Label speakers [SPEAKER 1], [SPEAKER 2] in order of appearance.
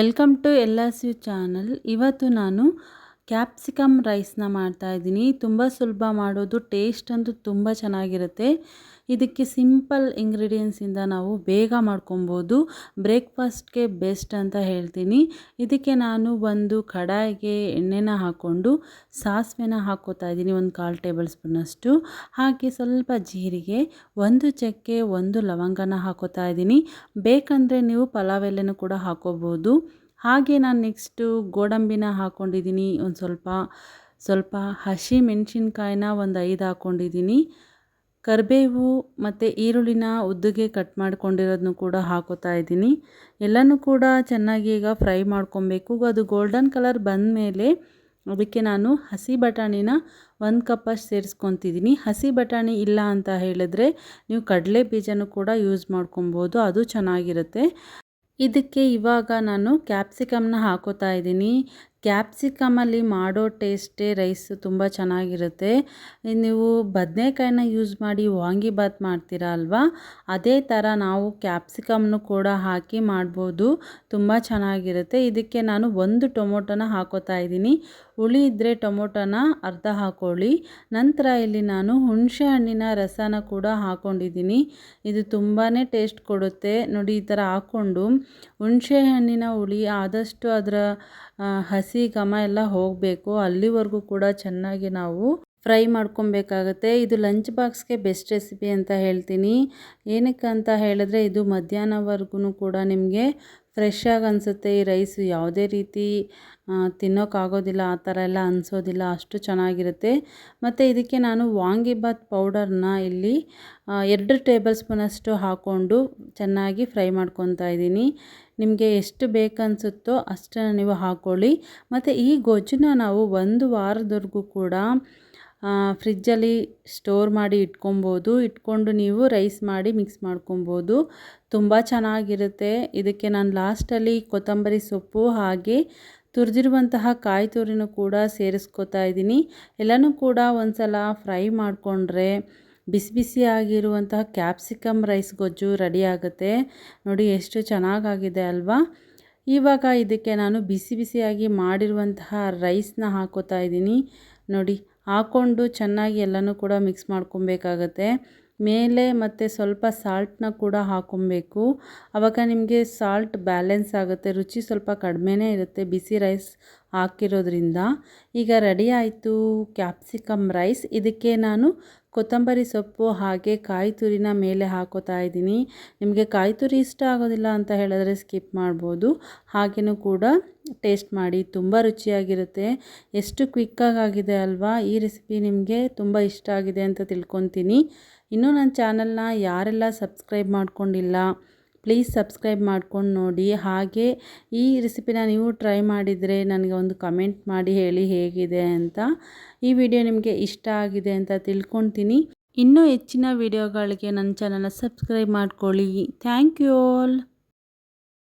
[SPEAKER 1] Welcome to L S U channel. ಇವತ್ತು ನಾನು capsicum ರೈಸ್ನ ಮಾಡ್ತಾಯಿದ್ದೀನಿ ತುಂಬ ಸುಲಭ ಮಾಡೋದು ಟೇಸ್ಟ್ ಅಂತೂ ತುಂಬ ಚೆನ್ನಾಗಿರುತ್ತೆ. ಇದಕ್ಕೆ ಸಿಂಪಲ್ ಇಂಗ್ರೀಡಿಯೆಂಟ್ಸಿಂದ ನಾವು ಬೇಗ ಮಾಡ್ಕೊಬೋದು. ಬ್ರೇಕ್ಫಾಸ್ಟ್ಗೆ ಬೆಸ್ಟ್ ಅಂತ ಹೇಳ್ತೀನಿ. ಇದಕ್ಕೆ ನಾನು ಒಂದು ಕಡಾಯಿಗೆ ಎಣ್ಣೆನ ಹಾಕ್ಕೊಂಡು ಸಾಸಿವೆನ ಹಾಕ್ಕೋತಾ ಇದ್ದೀನಿ, ಒಂದು ಕಾಲು ಟೇಬಲ್ ಸ್ಪೂನಷ್ಟು. ಹಾಗೆ ಸ್ವಲ್ಪ ಜೀರಿಗೆ, ಒಂದು ಚಕ್ಕೆ, ಒಂದು ಲವಂಗನ ಹಾಕೋತಾ ಇದ್ದೀನಿ. ಬೇಕಂದರೆ ನೀವು ಪಲಾವ್ ಎಲೆನೂ ಕೂಡ ಹಾಕೋಬೋದು ಹಾಗೆ ನಾನು ನೆಕ್ಸ್ಟು ಗೋಡಂಬಿನ ಹಾಕ್ಕೊಂಡಿದ್ದೀನಿ ಒಂದು ಸ್ವಲ್ಪ ಸ್ವಲ್ಪ ಹಸಿ ಮೆಣಸಿನ್ಕಾಯಿನ ಒಂದು ಐದು ಹಾಕ್ಕೊಂಡಿದ್ದೀನಿ ಕರಿಬೇವು ಮತ್ತು ಈರುಳ್ಳಿನ ಉದ್ದಗೆ ಕಟ್ ಮಾಡ್ಕೊಂಡಿರೋದನ್ನು ಕೂಡ ಹಾಕೋತಾ ಇದ್ದೀನಿ. ಎಲ್ಲನೂ ಕೂಡ ಚೆನ್ನಾಗಿ ಈಗ ಫ್ರೈ ಮಾಡ್ಕೊಬೇಕು. ಅದು ಗೋಲ್ಡನ್ ಕಲರ್ ಬಂದ ಮೇಲೆ ಅದಕ್ಕೆ ನಾನು ಹಸಿ ಬಟಾಣಿನ ಒಂದು ಕಪ್ಪಷ್ಟು ಸೇರಿಸ್ಕೊತಿದ್ದೀನಿ. ಹಸಿ ಬಟಾಣಿ ಇಲ್ಲ ಅಂತ ಹೇಳಿದ್ರೆ ನೀವು ಕಡಲೆ ಬೀಜನೂ ಕೂಡ ಯೂಸ್ ಮಾಡ್ಕೊಬೋದು, ಅದು ಚೆನ್ನಾಗಿರುತ್ತೆ. ಇದಕ್ಕೆ ಇವಾಗ ನಾನು ಕ್ಯಾಪ್ಸಿಕಮ್ನ ಹಾಕೋತಾ ಇದ್ದೀನಿ. ಕ್ಯಾಪ್ಸಿಕಮಲ್ಲಿ ಮಾಡೋ ಟೇಸ್ಟೇ ರೈಸ್ ತುಂಬ ಚೆನ್ನಾಗಿರುತ್ತೆ. ನೀವು ಬದನೆಕಾಯಿನ ಯೂಸ್ ಮಾಡಿ ವಾಂಗಿಬಾತ್ ಮಾಡ್ತೀರಾ ಅಲ್ವಾ? ಅದೇ ಥರ ನಾವು ಕ್ಯಾಪ್ಸಿಕಮ್ನು ಕೂಡ ಹಾಕಿ ಮಾಡ್ಬೋದು. ತುಂಬ ಚೆನ್ನಾಗಿರುತ್ತೆ. ಇದಕ್ಕೆ ನಾನು ಒಂದು ಟೊಮೊಟೊನ ಹಾಕೋತಾ ಇದ್ದೀನಿ. ಹುಳಿ ಇದ್ದರೆ ಟೊಮೊಟೊನ ಅರ್ಧ ಹಾಕೊಳ್ಳಿ. ನಂತರ ಇಲ್ಲಿ ನಾನು ಹುಣಸೆ ಹಣ್ಣಿನ ರಸನ ಕೂಡ ಹಾಕ್ಕೊಂಡಿದ್ದೀನಿ ಇದು ತುಂಬಾ ಟೇಸ್ಟ್ ಕೊಡುತ್ತೆ. ನೋಡಿ ಈ ಥರ ಹಾಕ್ಕೊಂಡು ಹುಣಸೆ ಹಣ್ಣಿನ ಹುಳಿ ಆದಷ್ಟು ಅದರ ಹಸಿ ಘಮ ಎಲ್ಲ ಹೋಗಬೇಕು. ಅಲ್ಲಿವರೆಗೂ ಕೂಡ ಚೆನ್ನಾಗಿ ನಾವು ಫ್ರೈ ಮಾಡ್ಕೊಬೇಕಾಗತ್ತೆ. ಇದು ಲಂಚ್ ಬಾಕ್ಸ್ಗೆ ಬೆಸ್ಟ್ ರೆಸಿಪಿ ಅಂತ ಹೇಳ್ತೀನಿ. ಏನಕ್ಕೆ ಅಂತ ಹೇಳಿದ್ರೆ ಇದು ಮಧ್ಯಾಹ್ನವರೆಗೂ ಕೂಡ ನಿಮಗೆ ಫ್ರೆಶ್ ಆಗಿ ಅನಿಸುತ್ತೆ, ಈ ರೈಸು ಯಾವುದೇ ರೀತಿ ತಿನ್ನೋಕ್ಕಾಗೋದಿಲ್ಲ ಆ ಥರ ಎಲ್ಲ ಅನಿಸೋದಿಲ್ಲ, ಅಷ್ಟು ಚೆನ್ನಾಗಿರುತ್ತೆ. ಮತ್ತು ಇದಕ್ಕೆ ನಾನು ವಾಂಗಿಬಾತ್ ಪೌಡರ್ನ ಇಲ್ಲಿ ಎರಡು ಟೇಬಲ್ ಸ್ಪೂನಷ್ಟು ಹಾಕ್ಕೊಂಡು ಚೆನ್ನಾಗಿ ಫ್ರೈ ಮಾಡ್ಕೊತಾ ಇದ್ದೀನಿ. ನಿಮಗೆ ಎಷ್ಟು ಬೇಕನ್ಸುತ್ತೋ ಅಷ್ಟನ್ನು ನೀವು ಹಾಕ್ಕೊಳ್ಳಿ. ಮತ್ತು ಈ ಗೊಜ್ಜನ್ನ ನಾವು ಒಂದು ವಾರದವರೆಗೂ ಕೂಡ ಫ್ರಿಜ್ಜಲ್ಲಿ ಸ್ಟೋರ್ ಮಾಡಿ ಇಟ್ಕೊಬೋದು. ಇಟ್ಕೊಂಡು ನೀವು ರೈಸ್ ಮಾಡಿ ಮಿಕ್ಸ್ ಮಾಡ್ಕೊಬೋದು. ತುಂಬ ಚೆನ್ನಾಗಿರುತ್ತೆ. ಇದಕ್ಕೆ ನಾನು ಲಾಸ್ಟಲ್ಲಿ ಕೊತ್ತಂಬರಿ ಸೊಪ್ಪು ಹಾಗೆ ತುರಿದಿರುವಂತಹ ಕಾಯಿ ತುರಿನೂ ಕೂಡ ಸೇರಿಸ್ಕೊತಾ ಇದ್ದೀನಿ. ಎಲ್ಲನೂ ಕೂಡ ಒಂದು ಸಲ ಫ್ರೈ ಮಾಡಿಕೊಂಡ್ರೆ ಬಿಸಿ ಬಿಸಿ ಆಗಿರುವಂತಹ ಕ್ಯಾಪ್ಸಿಕಮ್ ರೈಸ್ ಗೊಜ್ಜು ರೆಡಿ ಆಗುತ್ತೆ. ನೋಡಿ ಎಷ್ಟು ಚೆನ್ನಾಗಾಗಿದೆ ಅಲ್ವಾ? ಇವಾಗ ಇದಕ್ಕೆ ನಾನು ಬಿಸಿ ಬಿಸಿಯಾಗಿ ಮಾಡಿರುವಂತಹ ರೈಸ್ನ ಹಾಕೋತಾ ಇದ್ದೀನಿ. ನೋಡಿ ಹಾಕ್ಕೊಂಡು ಚೆನ್ನಾಗಿ ಎಲ್ಲನೂ ಕೂಡ ಮಿಕ್ಸ್ ಮಾಡ್ಕೊಬೇಕಾಗತ್ತೆ. ಮೇಲೆ ಮತ್ತು ಸ್ವಲ್ಪ ಸಾಲ್ಟನ್ನ ಕೂಡ ಹಾಕ್ಕೊಬೇಕು ಆವಾಗ ನಿಮಗೆ ಸಾಲ್ಟ್ ಬ್ಯಾಲೆನ್ಸ್ ಆಗುತ್ತೆ, ರುಚಿ ಸ್ವಲ್ಪ ಕಡಿಮೆನೇ ಇರುತ್ತೆ ಬಿಸಿ ರೈಸ್ ಹಾಕಿರೋದ್ರಿಂದ. ಈಗ ರೆಡಿ ಆಯಿತು ಕ್ಯಾಪ್ಸಿಕಮ್ ರೈಸ್. ಇದಕ್ಕೆ ನಾನು ಕೊತ್ತಂಬರಿ ಸೊಪ್ಪು ಹಾಗೆ ಕಾಯಿ ತುರಿನ ಮೇಲೆ ಹಾಕೋತಾ ಇದ್ದೀನಿ. ನಿಮಗೆ ಕಾಯಿ ತುರಿ ಇಷ್ಟ ಆಗೋದಿಲ್ಲ ಅಂತ ಹೇಳಿದ್ರೆ ಸ್ಕಿಪ್ ಮಾಡ್ಬೋದು. ಹಾಗೆಯೂ ಕೂಡ ಟೇಸ್ಟ್ ಮಾಡಿ ತುಂಬ ರುಚಿಯಾಗಿರುತ್ತೆ. ಎಷ್ಟು ಕ್ವಿಕ್ಕಾಗಿದೆ ಅಲ್ವಾ? ಈ ರೆಸಿಪಿ ನಿಮಗೆ ತುಂಬ ಇಷ್ಟ ಆಗಿದೆ ಅಂತ ತಿಳ್ಕೊತೀನಿ. ಇನ್ನೂ ನನ್ನ ಚಾನಲ್ನ ಯಾರೆಲ್ಲ ಸಬ್ಸ್ಕ್ರೈಬ್ ಮಾಡ್ಕೊಂಡಿಲ್ಲ ಪ್ಲೀಸ್ ಸಬ್ಸ್ಕ್ರೈಬ್ ಮಾಡ್ಕೊಂಡು ನೋಡಿ. ಹಾಗೆ ಈ ರೆಸಿಪಿನ ನೀವು ಟ್ರೈ ಮಾಡಿದರೆ ನನಗೆ ಒಂದು ಕಮೆಂಟ್ ಮಾಡಿ ಹೇಳಿ ಹೇಗಿದೆ ಅಂತ. ಈ ವಿಡಿಯೋ ನಿಮಗೆ ಇಷ್ಟ ಆಗಿದೆ ಅಂತ ತಿಳ್ಕೊತೀನಿ. ಇನ್ನೂ ಹೆಚ್ಚಿನ ವಿಡಿಯೋಗಳಿಗೆ ನನ್ನ ಚಾನಲ್ನ ಸಬ್ಸ್ಕ್ರೈಬ್ ಮಾಡ್ಕೊಳ್ಳಿ. Thank you all